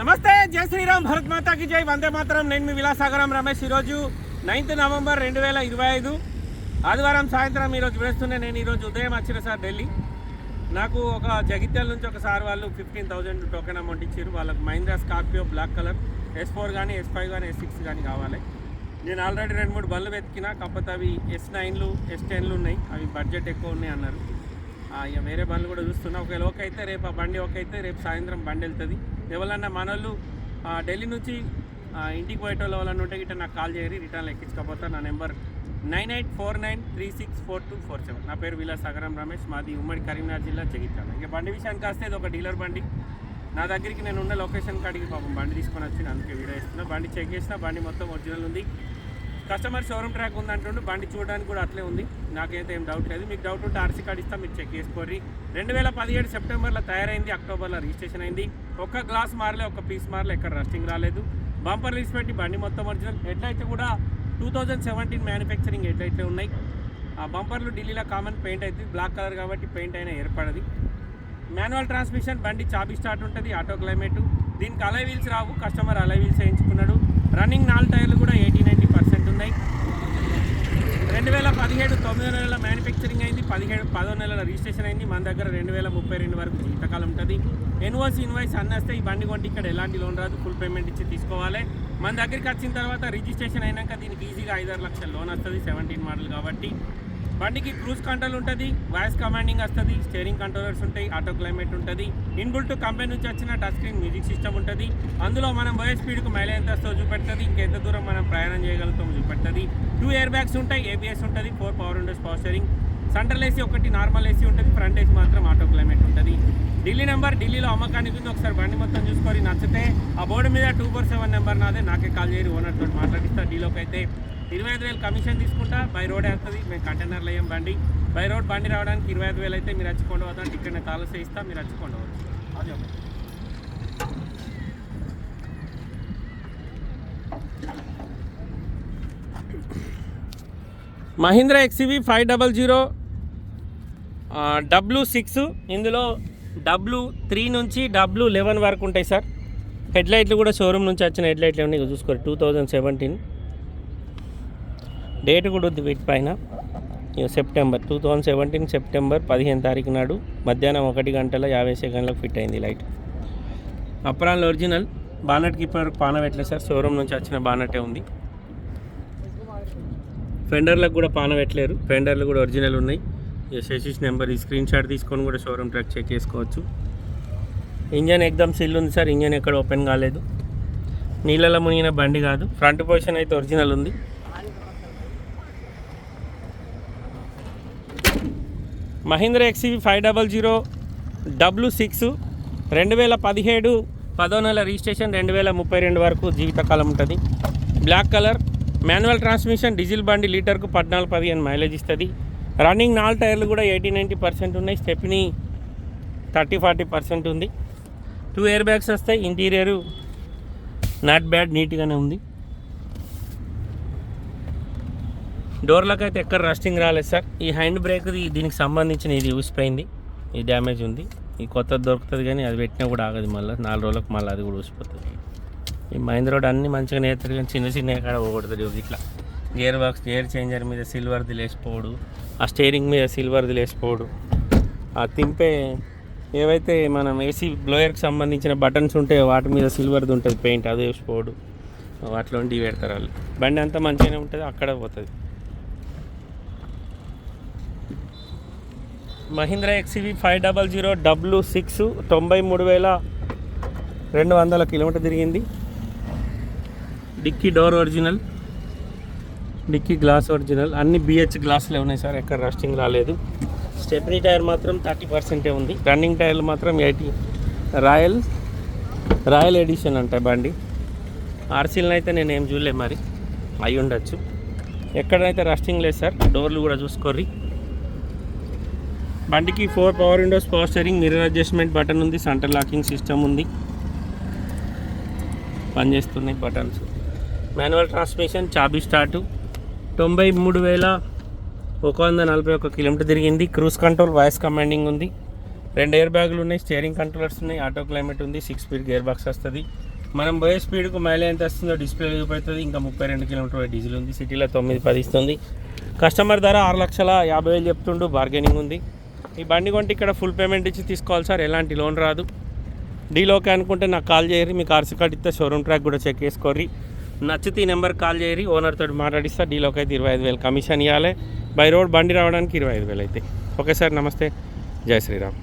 నమస్తే జై శ్రీరామ్ భరత్ మాతాకి జై వందే మాతరం. నేను మీ విలాసాగరం రమేష్. ఈరోజు నైన్త్ నవంబర్ రెండు వేల ఇరవై ఐదు. ఆదివారం సాయంత్రం ఈరోజు వేస్తున్నా నేను ఈరోజు ఉదయం వచ్చిన సార్ ఢిల్లీ. నాకు ఒక జగిత్యాల నుంచి ఒక సార్ వాళ్ళు ఫిఫ్టీన్ థౌజండ్ టోకెన్ అమౌంట్ ఇచ్చారు. వాళ్ళకి Mahindra Scorpio black colour S four కానీ ఎస్ ఫైవ్ కానీ ఎస్ సిక్స్ కానీ కావాలి. నేను ఆల్రెడీ రెండు మూడు బళ్ళు వెతికినా కాకపోతే అవి ఎస్ నైన్లు ఎస్ టెన్లు ఉన్నాయి. అవి బడ్జెట్ ఎక్కువ ఉన్నాయి అన్నారు. ఇక వేరే బండ్లు కూడా చూస్తున్నా. ఒకవేళ ఒక అయితే రేపు ఆ బండి ఓకే అయితే రేపు సాయంత్రం బండి వెళ్తుంది. ఎవరన్నా మనోళ్ళు ఢిల్లీ నుంచి ఆ, ఇంటికి పోయేటోళ్ళు ఎవరన్నా ఉంటే గిట్ట నాకు కాల్ చేయరు రిటర్న్ ఎక్కించకపోతే. నా number nine eight four nine three six four two four seven. నా పేరు విలాస్ సగరం రమేష్ మాది ఉమ్మడి కరీంనగర్ జిల్లా జగిత్యాల. ఇక బండి విషయానికి వస్తే ఇది ఒక డీలర్ బండి. నా దగ్గరికి నేను ఉన్న లొకేషన్ కాడికి పాపం బండి తీసుకొని వచ్చి అందుకే వీడియో ఇస్తున్నా బండి చెక్ చేసిన బండి మొత్తం ఒరిజినల్ ఉంది. కస్టమర్ షోరూమ్ ట్రాక్ ఉంది అంటుండు బండి చూడడానికి కూడా అట్లే ఉంది. నాకైతే ఏం డౌట్ లేదు. మీకు డౌట్ ఉంటే ఆర్సీ కార్డ్ ఇస్తా మీరు చెక్ చేసుకోర్రి. రెండు వేల పదిహేడు సెప్టెంబర్లో తయారైంది అక్టోబర్లో రిజిస్ట్రేషన్ అయింది. ఒక్క గ్లాస్ మారలే ఒక పీస్ మారలే ఎక్కడ రస్టింగ్ రాలేదు. బంపర్ లీస్ పెట్టి బండి మొత్తం ఒరిజినల్ హెడ్లైట్స్ కూడా టూ థౌజండ్ సెవెంటీన్ మ్యానుఫ్యాక్చరింగ్ హెడ్లైట్లే ఉన్నాయి ఆ బంపర్లు ఢిల్లీలో కామన్ పెయింట్ అవుతుంది బ్లాక్ కలర్ కాబట్టి పెయింట్ అయినా ఏర్పడది. మాన్యువల్ ట్రాన్స్మిషన్ బండి చాబీ స్టార్ట్ ఉంటుంది ఆటో క్లైమేట్. దీనికి అలై వీల్స్ రావు కస్టమర్ అలై వీల్స్ వేయించుకున్నాడు. రన్నింగ్ నాలుగు టైర్లు కూడా ఎయిటీ నైంటీ పర్సెంట్ ఉన్నాయి రెండు వేల పదిహేడు తొమ్మిదో నెలల మ్యానుఫ్యాక్చరింగ్ అయింది పదిహేడు పదో నెలల రిజిస్ట్రేషన్ అయింది. మన దగ్గర రెండు వేల ముప్పై రెండు వరకు జీవితకాలం ఉంటుంది. ఎన్ఓసి ఇన్వాయిస్ అన్నేస్తే ఈ బండి కొంటే ఇక్కడ ఎలాంటి లోన్ రాదు. ఫుల్ పేమెంట్ ఇచ్చి తీసుకోవాలి. మన దగ్గరికి వచ్చిన తర్వాత రిజిస్ట్రేషన్ అయినాక దీనికి ఈజీగా ఐదారు లక్షల లోన్ వస్తుంది సెవెంటీన్ మోడల్ కాబట్టి. బండికి క్రూజ్ కంట్రోల్ ఉంటుంది వాయిస్ కమాండింగ్ వస్తుంది స్టీరింగ్ కంట్రోలర్స్ ఉంటాయి ఆటో క్లైమేట్ ఉంటుంది. ఇన్బుల్ట్ కంపెనీ నుంచి వచ్చిన టచ్ స్క్రీన్ మ్యూజిక్ సిస్టమ్ ఉంటుంది. అందులో మనం పోయే స్పీడ్కు మైలేజ్ ఎంత వస్తుందో చూపెడుతుంది. ఇంకెంత దూరం మనం ప్రయాణం చేయగలుగుతామో చూపెడుతుంది. టూ ఇయర్ బ్యాగ్స్ ఉంటాయి ఏబిఎస్ ఉంటుంది four power windows power steering central AC ఒకటి నార్మల్ ఏసీ ఉంటుంది. ఫ్రంట్ ఏసీ మాత్రం ఆటో క్లైమేట్ ఉంటుంది. ఢిల్లీ నెంబర్ ఢిల్లీలో అమ్మకానికి ఉంది ఒకసారి బండి మొత్తం చూసుకొని నచ్చితే ఆ బోర్డు మీద టూ ఫోర్ సెవెన్ నెంబర్ నాదే. నాకే కాల్ చేయరు ఓనర్ తోటి మాట్లాడిస్తా. డీలోకి అయితే ఇరవై ఐదు వేలు కమిషన్ తీసుకుంటా. బై రోడ్ వేస్తుంది మేము కంటైనర్లు వేయం బండి. బై రోడ్ బండి రావడానికి ఇరవై ఐదు వేలు అయితే మీరు వచ్చుకోండి వద్దంటే ఇక్కడ నేను తాళసే ఇస్తా. మీరు వచ్చుకోండి అదే. Mahindra XUV five double zero W six ఇందులో డబ్ల్యూ త్రీ నుంచి డబ్ల్యూ లెవెన్ వరకు ఉంటాయి సార్. హెడ్లైట్లు కూడా షోరూమ్ నుంచి వచ్చిన హెడ్లైట్లు ఉన్నాయి చూసుకోరు. Two thousand seventeen. డేట్ కూడా ఉంది వీటిపైన ఇక September two thousand seventeen September పదిహేను తారీఖు నాడు మధ్యాహ్నం ఒకటి గంటల యాభై సెకండ్లకు ఫిట్ అయింది లైట్. అప్రాన్ ఒరిజినల్ బానెట్కి ఇప్పటివరకు పాన పెట్టలేదు సార్? షోరూమ్ నుంచి వచ్చిన బానెటే ఉంది. ఫెండర్లకు కూడా పాన పెట్టలేరు. ఫెండర్లు కూడా ఒరిజినల్ ఉన్నాయి. ఎస్ఎస్ఎస్ నెంబర్ ఈ స్క్రీన్ షాట్ తీసుకొని కూడా షోరూమ్ ట్రాక్ చెక్ చేసుకోవచ్చు. ఇంజన్ ఎగ్దమ్ సిల్ ఉంది సార్. ఇంజన్ ఎక్కడ ఓపెన్ కాలేదు. నీళ్ళలో మునిగిన బండి కాదు. ఫ్రంట్ పొజిషన్ అయితే ఒరిజినల్ ఉంది. Mahindra XUV five double zero W six రెండు వేల పదిహేడు పదో నెల రిజిస్ట్రేషన్ రెండు వేల ముప్పై రెండు వరకు జీవితకాలం ఉంటుంది. Black colour manual transmission diesel బండి లీటర్కు పద్నాలుగు పదిహేను మైలేజ్ ఇస్తుంది. రన్నింగ్ నాలుగు టైర్లు కూడా ఎయిటీ నైంటీ పర్సెంట్ ఉన్నాయి. స్టెప్ని థర్టీ ఫార్టీ పర్సెంట్ ఉంది. టూ ఇయర్ బ్యాగ్స్ వస్తాయి. ఇంటీరియరు నాట్ బ్యాడ్ నీట్గానే ఉంది. డోర్లకు అయితే ఎక్కడ రస్టింగ్ రాలేదు సార్. ఈ హ్యాండ్ బ్రేక్ది దీనికి సంబంధించిన ఇది ఊసిపోయింది ఈ డ్యామేజ్ ఉంది. ఈ కొత్తది దొరుకుతుంది కానీ అది పెట్టినా కూడా ఆగదు మళ్ళీ. నాలుగు రోజులకు మళ్ళీ అది కూడా ఊసిపోతుంది ఈ మహేంద్ర రోడ్ అన్ని మంచిగా నేతలు కానీ చిన్న చిన్న ఎక్కడ పోకూడదు. ఇట్లా గేర్ బాక్స్ గేర్ చేంజర్ మీద సిల్వర్ది లేచిపోవడు ఆ స్టీరింగ్ మీద సిల్వర్ది లేచిపోవడు ఆ తింపే ఏవైతే మనం ఏసీ బ్లోయర్కి సంబంధించిన బటన్స్ ఉంటే వాటి మీద సిల్వర్ది ఉంటుంది పెయింట్ అది వేసిపోడు అట్లాంటివి పెడతారు వాళ్ళు. బండి అంతా మంచిగానే ఉంటుంది అక్కడ పోతుంది. Mahindra XUV five double zero W six తొంభై మూడు వేల రెండు వందల కిలోమీటర్ తిరిగింది. Dicky door original. Dicky glass original అన్ని బిహెచ్ గ్లాసులే ఉన్నాయి సార్. ఎక్కడ రస్టింగ్ రాలేదు. స్టెప్నీ టైర్ మాత్రం థర్టీ పర్సెంటే ఉంది. రన్నింగ్ టైర్లు మాత్రం ఎయిటీ. రాయల్ రాయల్ ఎడిషన్ అంటాయి బండి. ఆర్సీలను అయితే నేను ఏం చూడలే మరి. అయి ఉండొచ్చు. ఎక్కడైతే రస్టింగ్ లేదు సార్ డోర్లు కూడా చూసుకోర్రి. బండికి four power windows power steering mirror adjustment button ఉంది. సెంటర్ లాకింగ్ సిస్టమ్ ఉంది. పనిచేస్తున్నాయి బటన్స్ మాన్యువల్ ట్రాన్స్మిషన్ చాబీ స్టార్టు తొంభై మూడు వేల ఒక వంద నలభై ఒక కిలోమీటర్ తిరిగింది. క్రూజ్ కంట్రోల్ వాయిస్ కమాండింగ్ ఉంది. రెండు ఎయిర్ బ్యాగులు ఉన్నాయి స్టీరింగ్ కంట్రోలర్స్ ఉన్నాయి ఆటో క్లైమేట్ ఉంది సిక్స్ స్పీడ్ గేర్ బాక్స్ వస్తుంది. మనం పోయే స్పీడ్కు మైలేజ్ ఎంత వస్తుందో డిస్ప్లే చూపెడుతుంది. ఇంకా ముప్పై రెండు కిలోమీటర్ డీజిల్ ఉంది సిటీలో తొమ్మిది పది ఇస్తుంది. కస్టమర్ ధర ఆరు లక్షల యాభై వేలు చెప్తుండు బార్గెనింగ్ ఉంది. ఈ బండి కొంటే ఇక్కడ ఫుల్ పేమెంట్ ఇచ్చి తీసుకోవాలి సార్ ఎలాంటి లోన్ రాదు. డీలోకి అనుకుంటే నాకు కాల్ చేయరు మీకు కార్స్ కార్డ్ ఇస్తే షోరూమ్ ట్రాక్ కూడా చెక్ చేసుకోర్రి. నచ్చితే ఈ నెంబర్ కాల్ చేయరి ఓనర్ తోటి మాట్లాడిస్తా డీలోకి అయితే ఇరవై ఐదు వేలు కమిషన్ ఇవ్వాలి బై రోడ్ బండి రావడానికి ఇరవై ఐదు వేలు అయితే. ఓకే సార్ నమస్తే. జై శ్రీరామ్.